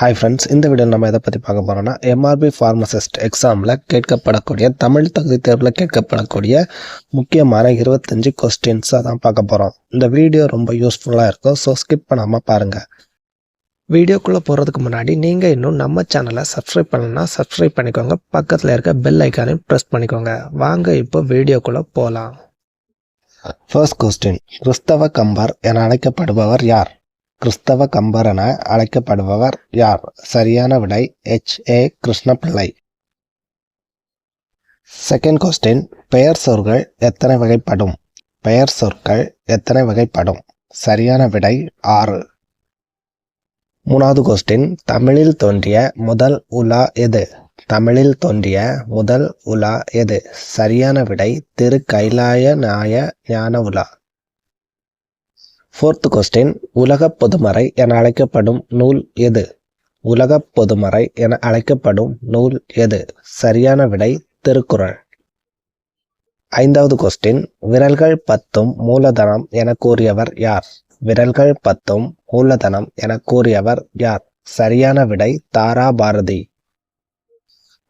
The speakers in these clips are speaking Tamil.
ஹாய் ஃப்ரெண்ட்ஸ் இந்த வீடியோவில் நம்ம எதை பற்றி பார்க்க போகிறோம்னா எம்ஆர்பி ஃபார்மசிஸ்ட் எக்ஸாமில் கேட்கப்படக்கூடிய தமிழ் தகுதி தேர்வில் கேட்கப்படக்கூடிய முக்கியமான இருபத்தஞ்சு கொஸ்டின்ஸாக தான் பார்க்க போகிறோம் இந்த வீடியோ ரொம்ப யூஸ்ஃபுல்லாக இருக்கும் ஸோ ஸ்கிப் பண்ணாமல் பாருங்கள் வீடியோக்குள்ளே போகிறதுக்கு முன்னாடி நீங்கள் இன்னும் நம்ம சேனலை சப்ஸ்கிரைப் பண்ணலன்னா சப்ஸ்கிரைப் பண்ணிக்கோங்க. பக்கத்தில் இருக்க பெல் ஐக்கானையும் ப்ரெஸ் பண்ணிக்கோங்க. வாங்க இப்போ வீடியோக்குள்ளே போகலாம் ஃபர்ஸ்ட் கொஸ்டின் கிறிஸ்தவ கம்பர் என அழைக்கப்படுபவர் யார்? கிறிஸ்தவ கம்பர் என அழைக்கப்படுபவர் யார்? சரியான விடை H A Krishna Pillai second question பெயர் சொற்கள் எத்தனை வகைப்படும்? பெயர் சொற்கள் எத்தனை வகைப்படும்? சரியான விடை ஆறு. மூணாவது கொஸ்டின் தமிழில் தோன்றிய முதல் உலா எது? தமிழில் தோன்றிய முதல் உலா எது? சரியான விடை திரு கைலாய நாய ஞான உலா. ஃபோர்த் கொஸ்டின் உலகப் பொதுமறை என அழைக்கப்படும் நூல் எது? உலகப் பொதுமறை என அழைக்கப்படும் நூல் எது? சரியான விடை திருக்குறள். ஐந்தாவது கொஸ்டின் விரல்கள் பத்தும் மூலதனம் என கூறியவர் யார்? விரல்கள் பத்தும் மூலதனம் என கூறியவர் யார்? சரியான விடை தாரா பாரதி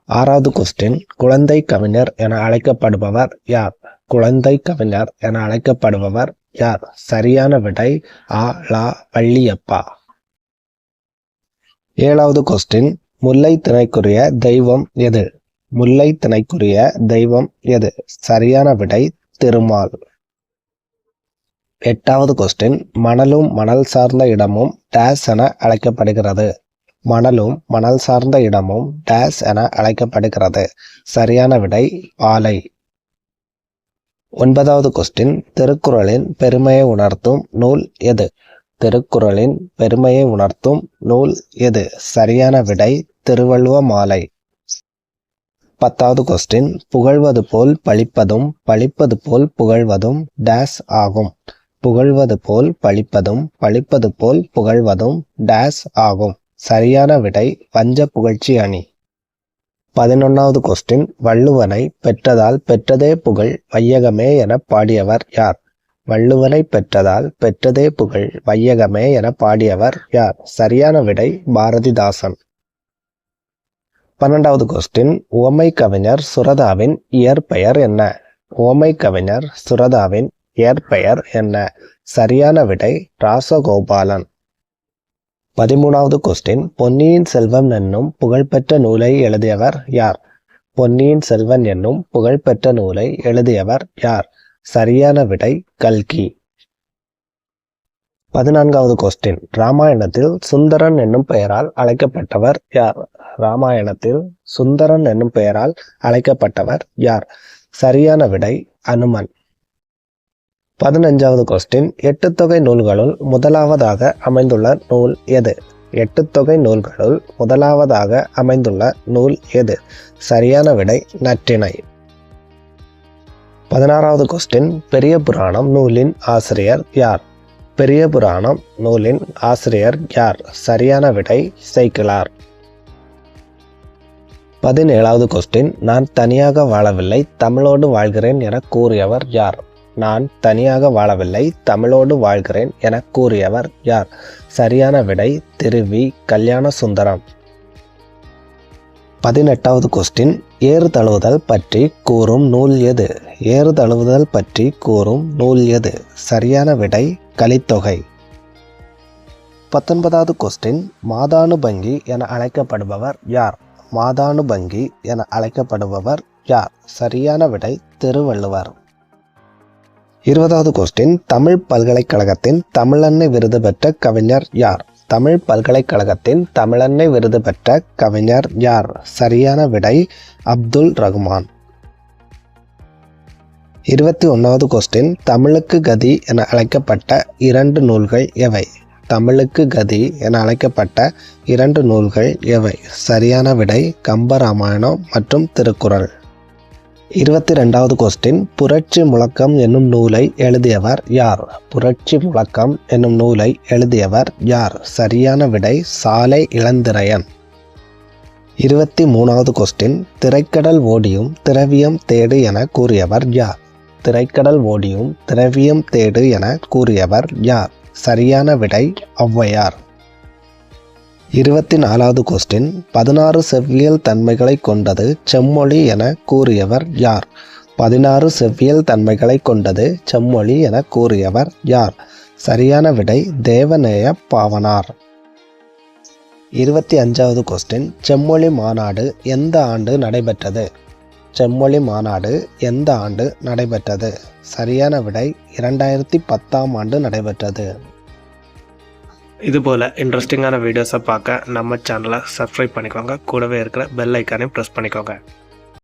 ஆறாவது கொஸ்டின் குழந்தை கவிஞர் என அழைக்கப்படுபவர் யார்? குழந்தை கவிஞர் என அழைக்கப்படுபவர் யார்? சரியான விடை ஆ லா வள்ளியப்பா. ஏழாவது கொஸ்டின் முல்லை திணைக்குரிய தெய்வம் எது? முல்லை திணைக்குரிய தெய்வம் எது? சரியான விடை திருமால். எட்டாவது கொஸ்டின் மணலும் மணல் சார்ந்த இடமும் டேஸ் என அழைக்கப்படுகிறது. மணலும் மணல் சார்ந்த இடமும் டேஸ் என அழைக்கப்படுகிறது. சரியான விடை பாலை ஒன்பதாவது கொஸ்டின் திருக்குறளின் பெருமையை உணர்த்தும் நூல் எது? திருக்குறளின் பெருமையை உணர்த்தும் நூல் எது? சரியான விடை திருவள்ளுவ மாலை. பத்தாவது கொஸ்டின் புகழ்வது போல் பழிப்பதும் பழிப்பது போல் புகழ்வதும் டேஸ் ஆகும். புகழ்வது போல் பழிப்பதும் பழிப்பது போல் புகழ்வதும் டேஸ் ஆகும். சரியான விடை பஞ்ச புகழ்ச்சி அணி. பதினொன்றாவது கொஸ்டின் வள்ளுவனை பெற்றதால் பெற்றதே புகழ் வையகமே என பாடியவர் யார்? வள்ளுவனை பெற்றதால் பெற்றதே புகழ் வையகமே என பாடியவர் யார்? சரியான விடை பாரதிதாசன். பன்னெண்டாவது கொஸ்டின் உவமை கவிஞர் சுரதாவின் இயற்பெயர் என்ன? உவமை கவிஞர் சுரதாவின் இயற்பெயர் என்ன? சரியான விடை ராசகோபாலன். பதிமூணாவது கொஸ்டின் பொன்னியின் செல்வம் என்னும் புகழ்பெற்ற நூலை எழுதியவர் யார்? பொன்னியின் செல்வன் என்னும் புகழ்பெற்ற நூலை எழுதியவர் யார்? சரியான விடை கல்கி. பதினான்காவது கொஸ்டின் ராமாயணத்தில் சுந்தரன் என்னும் பெயரால் அழைக்கப்பட்டவர் யார்? ராமாயணத்தில் சுந்தரன் என்னும் பெயரால் அழைக்கப்பட்டவர் யார்? சரியான விடை அனுமன். பதினஞ்சாவது கொஸ்டின் எட்டு தொகை நூல்களுள் முதலாவதாக அமைந்துள்ள நூல் எது? எட்டு தொகை நூல்களுள் முதலாவதாக அமைந்துள்ள நூல் எது? சரியான விடை நற்றிணை. பதினாறாவது கொஸ்டின் பெரிய புராணம் நூலின் ஆசிரியர் யார்? பெரிய புராணம் நூலின் ஆசிரியர் யார்? சரியான விடை சைக்கிளார் பதினேழாவது கொஸ்டின் நான் தனியாக வாழவில்லை தமிழோடு வாழ்கிறேன் என கூறியவர் யார்? நான் தனியாக வாழவில்லை தமிழோடு வாழ்கிறேன் என கூறியவர் யார்? சரியான விடை திருவி கல்யாண சுந்தரம் பதினெட்டாவது கொஸ்டின் ஏறு தழுவுதல் பற்றி கூறும் நூல் எது? ஏறு தழுவுதல் பற்றி கூறும் நூல் எது? சரியான விடை கலித்தொகை. பத்தொன்பதாவது கொஸ்டின் மாதானுபங்கி என அழைக்கப்படுபவர் யார்? மாதானுபங்கி என அழைக்கப்படுபவர் யார்? சரியான விடை திருவள்ளுவர். இருபதாவது கொஸ்டின் தமிழ் பல்கலைக்கழகத்தின் தமிழன்னை விருது பெற்ற கவிஞர் யார்? தமிழ் பல்கலைக்கழகத்தின் தமிழன்னை விருது பெற்ற கவிஞர் யார்? சரியான விடை அப்துல் ரகுமான். இருபத்தி ஒன்றாவது கொஸ்டின் தமிழுக்கு கதி என அழைக்கப்பட்ட இரண்டு நூல்கள் எவை? தமிழுக்கு கதி என அழைக்கப்பட்ட இரண்டு நூல்கள் எவை? சரியான விடை கம்பராமாயணம் மற்றும் திருக்குறள். இருபத்தி ரெண்டாவது கொஸ்டின் புரட்சி முழக்கம் என்னும் நூலை எழுதியவர் யார்? புரட்சி முழக்கம் என்னும் நூலை எழுதியவர் யார்? சரியான விடை சாலை இளந்திரையன். இருபத்தி மூணாவது கொஸ்டின் திரைக்கடல் ஓடியும் திரவியம் தேடு என கூறியவர் யார்? திரைக்கடல் ஓடியும் திரவியம் தேடு என கூறியவர் யார்? சரியான விடை ஔவையார். இருபத்தி நாலாவது கொஸ்டின் பதினாறு செவ்வியல் தன்மைகளை கொண்டது செம்மொழி என கூறியவர் யார்? பதினாறு செவ்வியல் தன்மைகளை கொண்டது செம்மொழி என கூறியவர் யார்? சரியான விடை தேவநேய பாவனார். இருபத்தி அஞ்சாவது கொஸ்டின் செம்மொழி மாநாடு எந்த ஆண்டு நடைபெற்றது? செம்மொழி மாநாடு எந்த ஆண்டு நடைபெற்றது? சரியான விடை இரண்டாயிரத்தி பத்தாம் ஆண்டு நடைபெற்றது. இதுபோல் இன்ட்ரெஸ்டிங்கான வீடியோஸை பார்க்க நம்ம சேனலை சப்ஸ்கிரைப் பண்ணிக்கோங்க. கூடவே இருக்கிற பெல் ஐக்கானையும் ப்ரெஸ் பண்ணிக்கோங்க.